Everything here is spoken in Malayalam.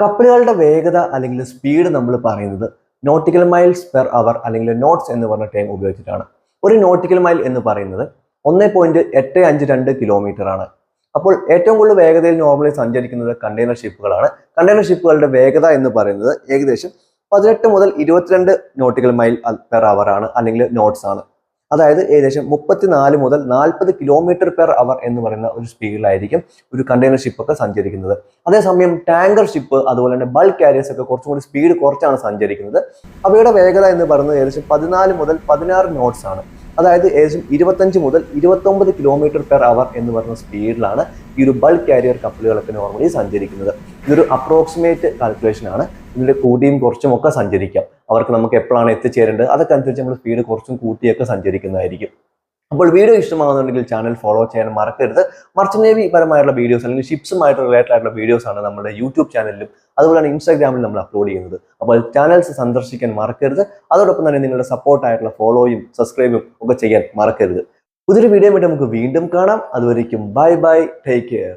കപ്പലുകളുടെ വേഗത അല്ലെങ്കിൽ സ്പീഡ് നമ്മൾ പറയുന്നത് നോട്ടിക്കൽ മൈൽസ് പെർ അവർ അല്ലെങ്കിൽ നോട്ട്സ് എന്ന് പറഞ്ഞ ടൈം ഉപയോഗിച്ചിട്ടാണ്. ഒരു നോട്ടിക്കൽ മൈൽ എന്ന് പറയുന്നത് ഒന്ന് പോയിന്റ് എട്ട് അഞ്ച് രണ്ട് കിലോമീറ്റർ ആണ്. അപ്പോൾ ഏറ്റവും കൂടുതൽ വേഗതയിൽ നോർമലി സഞ്ചരിക്കുന്നത് കണ്ടെയ്നർ ഷിപ്പുകളാണ് കണ്ടെയ്നർ ഷിപ്പുകളുടെ വേഗത എന്ന് പറയുന്നത് ഏകദേശം പതിനെട്ട് മുതൽ ഇരുപത്തിരണ്ട് നോട്ടിക്കൽ മൈൽ പെർ അവർ ആണ് അല്ലെങ്കിൽ നോട്ട്സ് ആണ്. അതായത് ഏകദേശം മുപ്പത്തിനാല് മുതൽ നാൽപ്പത് കിലോമീറ്റർ പെർ അവർ എന്ന് പറയുന്ന ഒരു സ്പീഡിലായിരിക്കും ഒരു കണ്ടെയ്നർ ഷിപ്പൊക്കെ സഞ്ചരിക്കുന്നത്. അതേസമയം ടാങ്കർ ഷിപ്പ് അതുപോലെ തന്നെ ബൾക്ക് കാരിയേഴ്സ് ഒക്കെ കുറച്ചും കൂടി സ്പീഡ് കുറച്ചാണ് സഞ്ചരിക്കുന്നത്. അവയുടെ വേഗത എന്ന് പറയുന്നത് ഏകദേശം പതിനാല് മുതൽ പതിനാറ് നോട്ട്സ് ആണ്. അതായത് ഏകദേശം ഇരുപത്തഞ്ച് മുതൽ ഇരുപത്തൊമ്പത് കിലോമീറ്റർ പെർ അവർ എന്ന് പറയുന്ന സ്പീഡിലാണ് ഈ ഒരു ബൾക്ക് കാരിയർ കപ്പലുകളൊക്കെ നോർമലി സഞ്ചരിക്കുന്നത്. ഇതൊരു അപ്രോക്സിമേറ്റ് കാൽക്കുലേഷൻ ആണ്. ഇതിന്റെ കൂടിയും കുറച്ചും ഒക്കെ സഞ്ചരിക്കാം. അവർക്ക് നമുക്ക് എപ്പോഴാണ് എത്തിച്ചേരേണ്ടത്? അതൊക്കെ അനുസരിച്ച് നമ്മൾ സ്പീഡ് കുറച്ചും കൂട്ടിയൊക്കെ സഞ്ചരിക്കുന്നതായിരിക്കും. അപ്പോൾ വീഡിയോ ഇഷ്ടമാകുന്നുണ്ടെങ്കിൽ ചാനൽ ഫോളോ ചെയ്യാൻ മറക്കരുത്. മർച്ചന്റ് നേവി പരമായിട്ടുള്ള വീഡിയോസ് അല്ലെങ്കിൽ ഷിപ്സുമായിട്ട് റിലേറ്റഡ് ആയിട്ടുള്ള വീഡിയോസ് ആണ് നമ്മുടെ യൂട്യൂബ് ചാനലിലും അതുപോലെ തന്നെ നമ്മൾ അപ്ലോഡ് ചെയ്യുന്നത്. അപ്പോൾ ചാനൽസ് സന്ദർശിക്കാൻ മറക്കരുത്. അതോടൊപ്പം തന്നെ നിങ്ങളുടെ സപ്പോർട്ടായിട്ടുള്ള ഫോളോയും സബ്സ്ക്രൈബും ഒക്കെ ചെയ്യാൻ മറക്കരുത്. പുതിയൊരു വീഡിയോ ആയിട്ട് നമുക്ക് വീണ്ടും കാണാം. അതുവരേക്കും ബൈ ബൈ ടേക്ക് കെയർ